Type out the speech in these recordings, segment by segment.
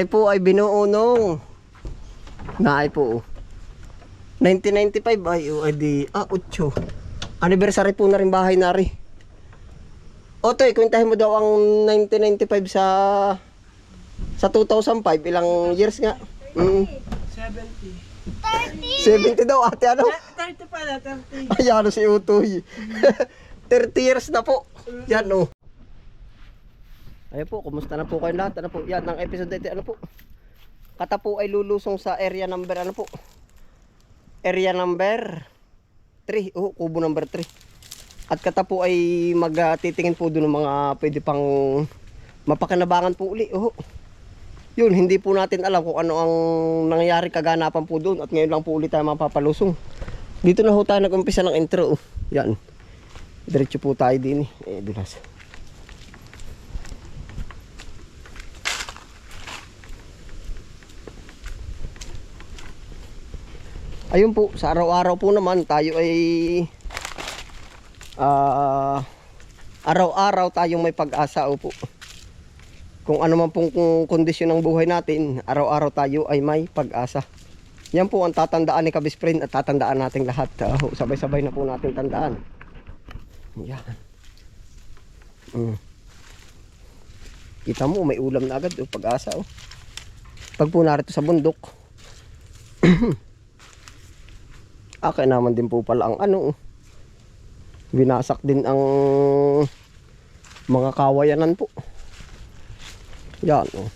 Ay po ay binuo nung. Naay po. oh. 1995 ay oh, ay di ah 8. Anniversary po na rin bahay na rin. Otoy, kwentahin mo daw ang 1995 sa sa 2005 ilang years nga? Mm. 70. 70 daw ate ano? 30 pala, 30. Ay ano si Utoy. 30 years na po. Yan oh. Ayun po, kumusta na po kayo lahat? Ano po? Yan, ang episode ito, ano po? Kata po ay lulusong sa area number, ano po? Area number 3. Oh, kubo number 3. At kata po ay magtitingin po doon ng mga pwede pang mapakinabangan po uli. Oh. Yun, hindi po natin alam kung ano ang nangyayari kaganapan po doon at ngayon lang po ulit tayo mapapalusong. Dito na ho tayo nag-umpisa ng intro. Oh. Yan. Diretso po tayo din. Eh, dulas. Ayun po, sa araw-araw po naman tayo ay ah araw-araw tayong may pag-asa po. Kung ano man pong kondisyon ng buhay natin, araw-araw tayo ay may pag-asa. Yan po ang tatandaan ni Kabisprin at tatandaan nating lahat. Ah, sabay-sabay na po natin tandaan. Yan. Mm. Kita mo, may ulam na agad, oh, pag-asa. Oh. Pag po narito sa bundok, Akin naman din po pala ang ano. Binasak din ang mga kawayanan po. Yan oh.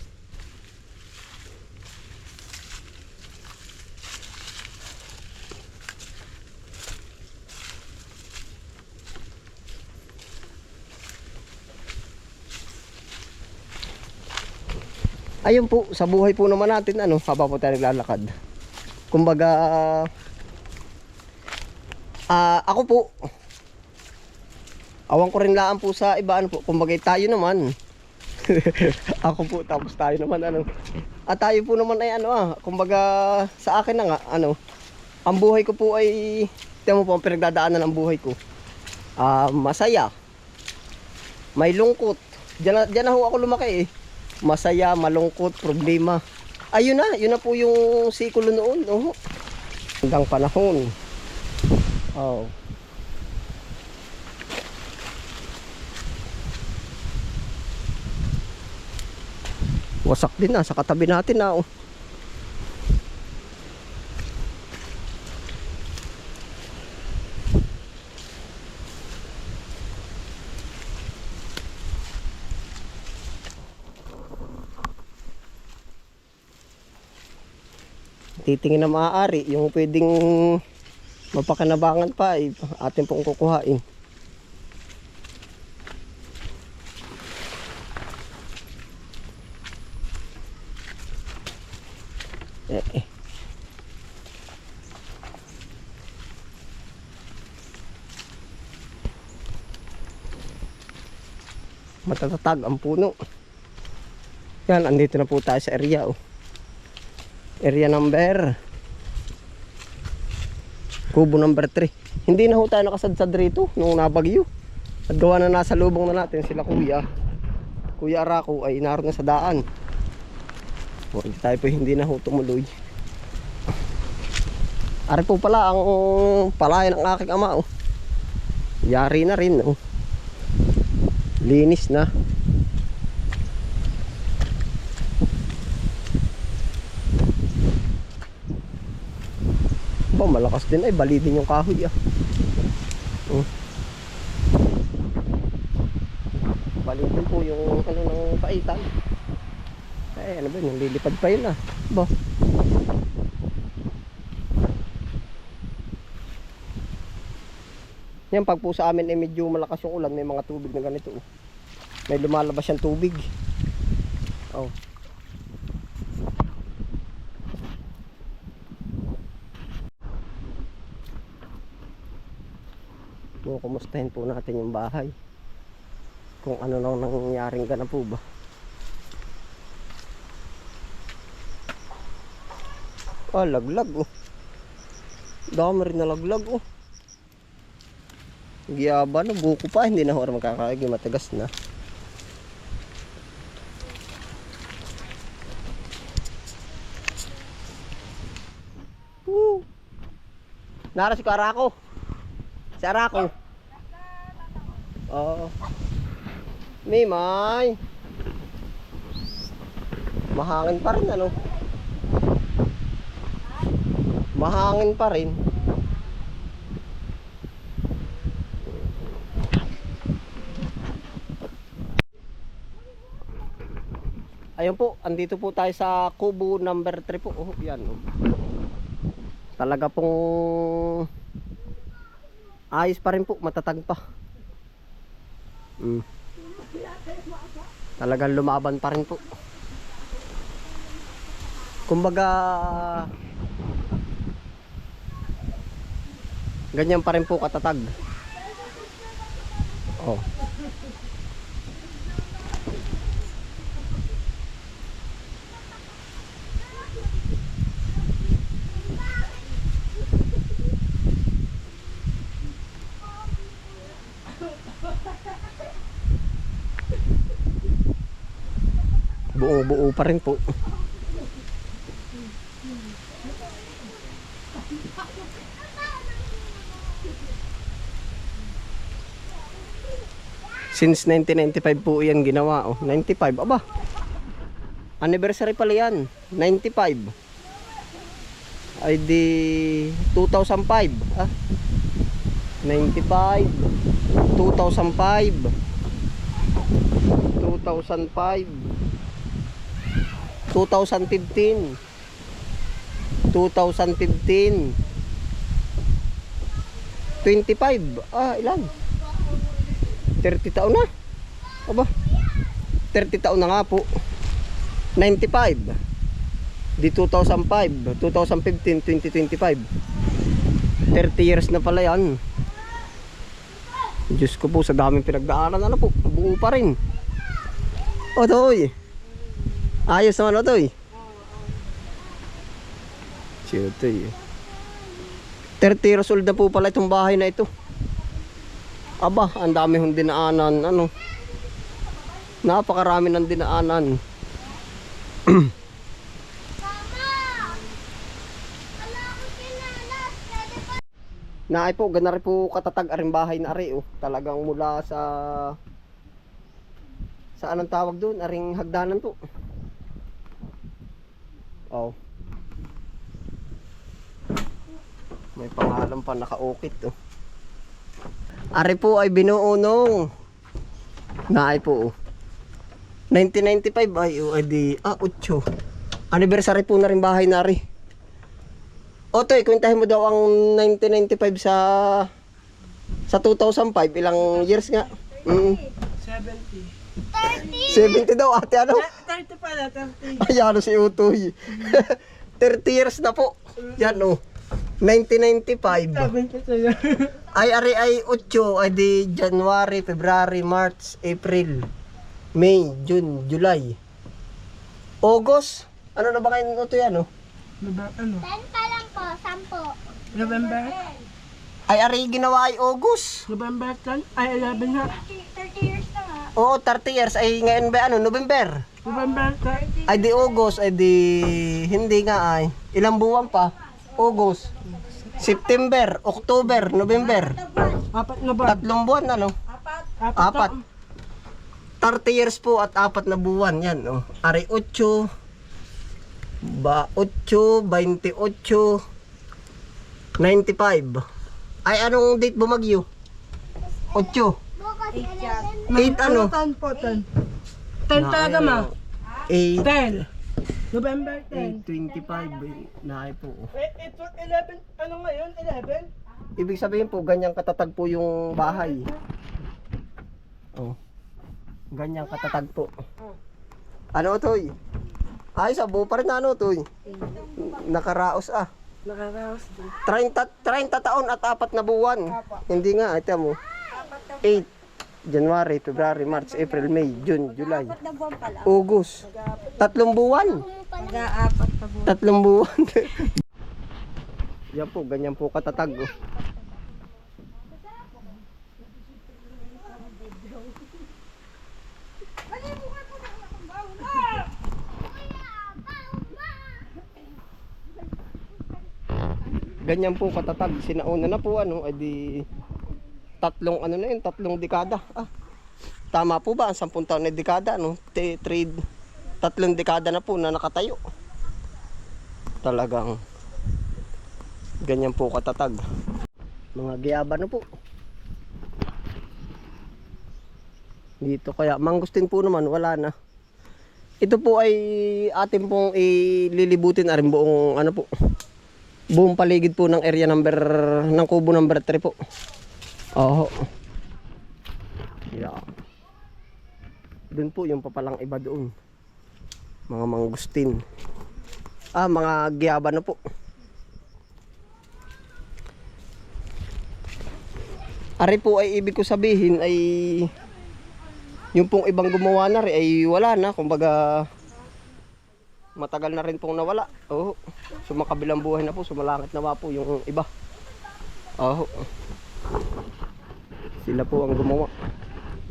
Ayun po, sa buhay po naman natin, ano, habang po tayo naglalakad. Kumbaga, Ah, ako po. Awan ko rin laan po sa iba ano po. Kumbaga tayo naman. ako po tapos tayo naman ano. At tayo po naman ay ano ah, kumbaga sa akin na nga ano. Ang buhay ko po ay tiyan mo po ang pinagdadaanan ng buhay ko. Ah, masaya. May lungkot. Diyan na, diyan na ho ako lumaki eh. Masaya, malungkot, problema. Ayun na, yun na po yung sikulo noon. Oh. Hanggang panahon. Oh. Wasak din na sa katabi natin na oh. Titingin na maaari yung pwedeng mapakanabangan pa ay atin pong kukuhain. Eh, eh. Matatatag ang puno. Yan, andito na po tayo sa area. Oh. Area number Kubo number 3. Hindi na ho tayo nakasadsad rito nung nabagyo. At gawa na nasa lubong na natin sila kuya. Kuya Arako ay naroon na sa daan. Hindi tayo po hindi na ho tumuloy. Ari po pala ang palaya ng aking ama. Oh. Yari na rin. Oh. Linis na. Ba, malakas din ay bali din yung kahoy ah. Oh. Bali din po yung ano ng paitan. Eh, ano ba yun? Lilipad pa yun ah. Ba. Yan, pag po sa amin ay medyo malakas yung ulan, may mga tubig na ganito. Oh. May lumalabas yung tubig. Oh. kontahin po natin yung bahay. Kung ano nang nangyaring ka po ba. Ah oh, laglag oh. Dami rin na laglag oh. Giyaba na oh. buko pa hindi na ho makakaigi matigas na. Woo! Nara si Arako. Si Arako. Oo. Mimay. Mahangin pa rin ano. Mahangin pa rin. Ayun po, andito po tayo sa kubo number 3 po. Oh, yan. Oh. Talaga pong ayos pa rin po, matatag pa. Mm. Talagang lumaban pa rin po. Kumbaga ganyan pa rin po katatag. Oh. Buo-buo pa rin po. Since 1995 po yan ginawa. Oh, 95. Aba. Anniversary pala yan. 95. Ay di 2005. Ah. 95. 2005. 2005. 2015 2015 25 ah ilan? 30 taon na. Aba 30 taon na nga po. 95 di 2005 2015 2025 30 years na pala yan. Diyos ko po sa daming pinagdaanan ano po? Buo pa rin. O toy Ayos naman ito eh. Siya ito eh. 30 years old na po pala itong bahay na ito. Aba, ang dami hong dinaanan. Ano? Napakarami ng dinaanan. Naay po, ganari po katatag aring bahay na ari oh. Talagang mula sa sa anong tawag doon, aring hagdanan po. Oh. May pangalan pa nakaukit to. Ari po ay binuo nung Naay po. oh. 1995 ay oh, di ah 8. Anniversary po na rin bahay na rin. Otoy, kwentahin mo daw ang 1995 sa sa 2005 ilang years nga? Mm. 70. 70 daw ate ano? 30 pala, 30. Ay, ano si Utoy. 30 years na po. Yan oh. 1995. Sabi ko sa'yo. Ay, ari ay 8. Ay di January, February, March, April, May, June, July. August. Ano na ba kayo ito yan oh? Diba, ano? 10 pa lang po, 10. November? Ay, ari ginawa ay August. November 10? Ay, 11 na. 30 years. Oo, 30 years. Ay, ngayon ba ano? November. November 10? Ay, di August. Ay, di... Hindi nga ay. Ilang buwan pa? August. September, October, November. Apat na ba? Tatlong buwan ano? Apat. Apat. 30 years po at apat na buwan yan. Oh. Ari 8, ba 8, 28, 95. Ay anong date bumagyo? 8. Bukas 11. Eight ano? 10 po, 10. 10 talaga ma. 8, 10. November 10. 25. Naay po. Eh, ito 11. Ano ngayon? 11? Ibig sabihin po, ganyang katatag po yung bahay. Oh. Ganyang katatag po. Ano to? Ay, sa buo pa rin na ano to? Nakaraos ah. Nakaraos din. 30, 30 taon at apat na buwan. Hindi nga, ito mo. 8, January, February, March, April, May, June, July, August. Tatlong buwan. Mag-aapat pa po. Tatlong buwan. Yan po, ganyan po katatag. Oh. ganyan po katatag. Sinauna na po ano, ay di tatlong ano na yun, tatlong dekada. Ah, tama po ba ang sampung taon na dekada, no? Trade, tatlong dekada na po na nakatayo. Talagang ganyan po katatag. Mga giyaba na po. Dito kaya mangustin po naman wala na. Ito po ay atin pong ililibutin na rin buong ano po. Buong paligid po ng area number ng kubo number 3 po. Oo. Yeah. Doon po yung papalang iba doon. Mga mangustin. Ah, mga giyaba na po. Ari po ay ibig ko sabihin ay yung pong ibang gumawa na rin ay wala na. Kumbaga matagal na rin pong nawala. Oo. Sumakabilang buhay na po. Sumalangit na po yung iba. Oo. Sila po ang gumawa.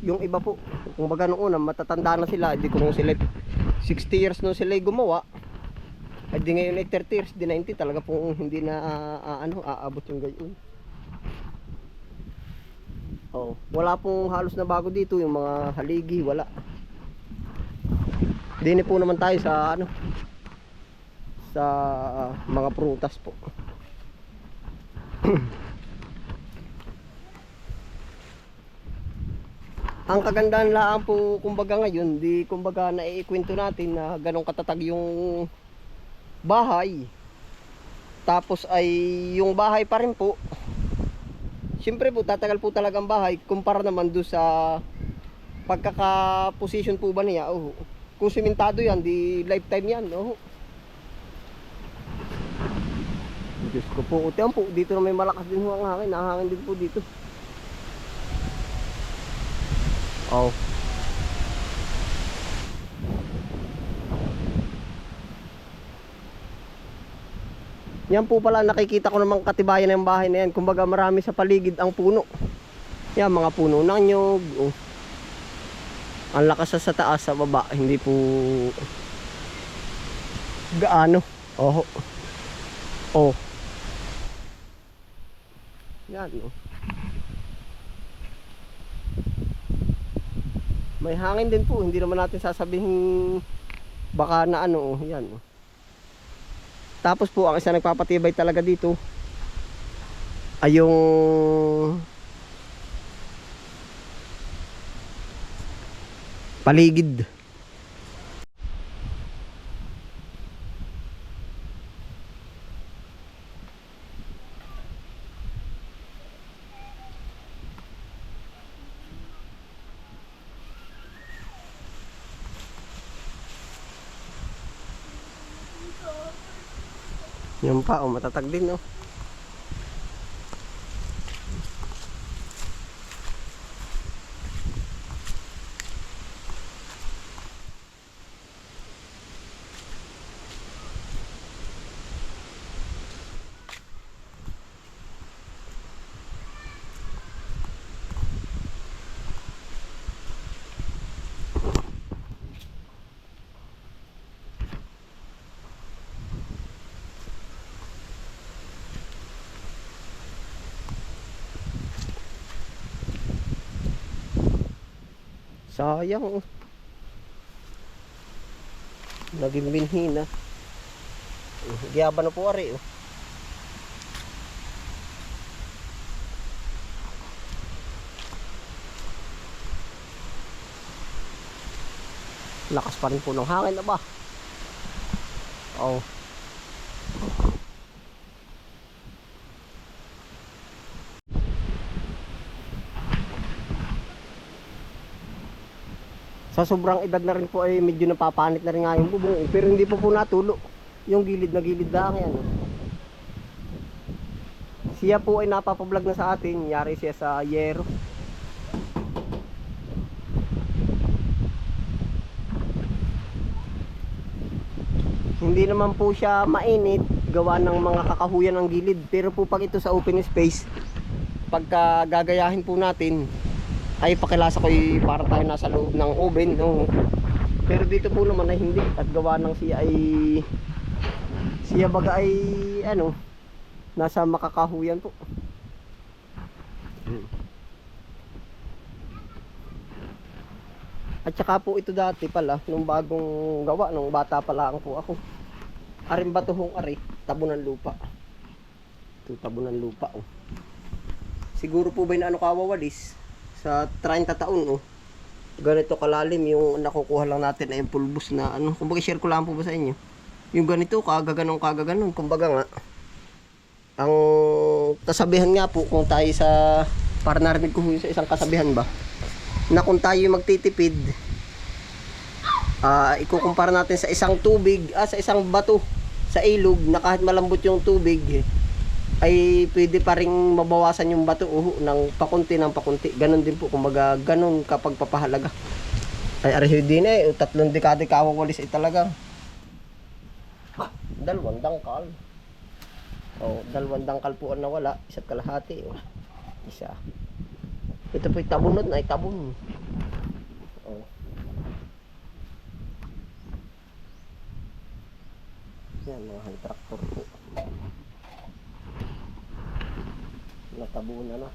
Yung iba po, kumbaga noong una, matatanda na sila. Hindi ko nung sila 60 years nung sila gumawa. Ay di ngayon ay 30 years, di 90 talaga pong hindi na ah, ah, ano, aabot yung gayon. Oh, wala pong halos na bago dito yung mga haligi, wala. Dini po naman tayo sa ano sa ah, mga prutas po. Ang kagandahan lang po kumbaga ngayon, di kumbaga naiikwento natin na ganong katatag yung bahay. Tapos ay yung bahay pa rin po. Siyempre po tatagal po talagang bahay kumpara naman do sa pagkaka-position po ba niya. Oh. Kung simentado yan, di lifetime yan. Oh. Diyos ko po. Tiyan po, dito na may malakas din ang hangin. Nahangin din po dito. Oh. Yan po pala nakikita ko namang katibayan ng bahay na yan. Kumbaga marami sa paligid ang puno. Yan mga puno ng nyog. Oh. Ang lakas sa, taas sa baba. Hindi po gaano. Oh. Oh. Yan oh. May hangin din po. Hindi naman natin sasabihin baka na ano. Oh. Yan oh. Tapos po ang isa nagpapatibay talaga dito ay yung paligid. Yung pa, oh, matatag din, no? Sayang, oh. Naging binhi na. Giyaba na po, ari, oh. Lakas pa rin po ng hangin na ba? Oh. Sa sobrang edad na rin po ay medyo napapanit na rin nga yung bubong eh. Pero hindi po po natulo. Yung gilid na gilid lang yan. Siya po ay napapablog na sa atin. Yari siya sa yero. Hindi naman po siya mainit gawa ng mga kakahuyan ng gilid. Pero po pag ito sa open space, pagka gagayahin po natin, ay pakilasa ko para tayo nasa loob ng oven. No? Pero dito po naman ay hindi. At gawa ng siya ay siya baga ay ano Nasa makakahuyan po. At saka po ito dati pala, nung bagong gawa, nung bata pa lang po ako. Aring batuhong ari, tabo ng lupa. Ito tabo ng lupa oh. Siguro po ba na ano kawawalis? Sa 30 taon oh. Ganito kalalim yung nakukuha lang natin ay pulbos na ano. Kumbaga share ko lang po ba sa inyo. Yung ganito, kagaganon kagaganon. Kumbaga nga, ang kasabihan nga po kung tayo sa para narinig ko sa isang kasabihan ba na kung tayo magtitipid ah ikukumpara natin sa isang tubig ah, sa isang bato sa ilog na kahit malambot yung tubig ay pwede pa rin mabawasan yung bato uh, ng pakunti ng pakunti ganon din po kumbaga ganon kapag papahalaga ay ariho din eh tatlong dekade kawawalis ay talaga dalawang dangkal Oh, dalawang dangkal po ang nawala, isa't kalahati. Oh. Isa. Ito po'y tabunod na, ay tabon. Oh. Yan, mga hand tractor po. Natabunan na.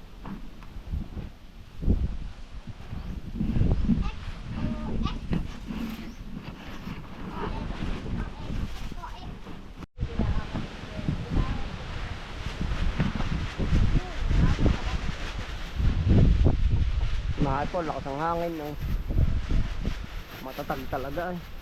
Mahal po, lakas ang hangin. Oh. Matatag talaga eh.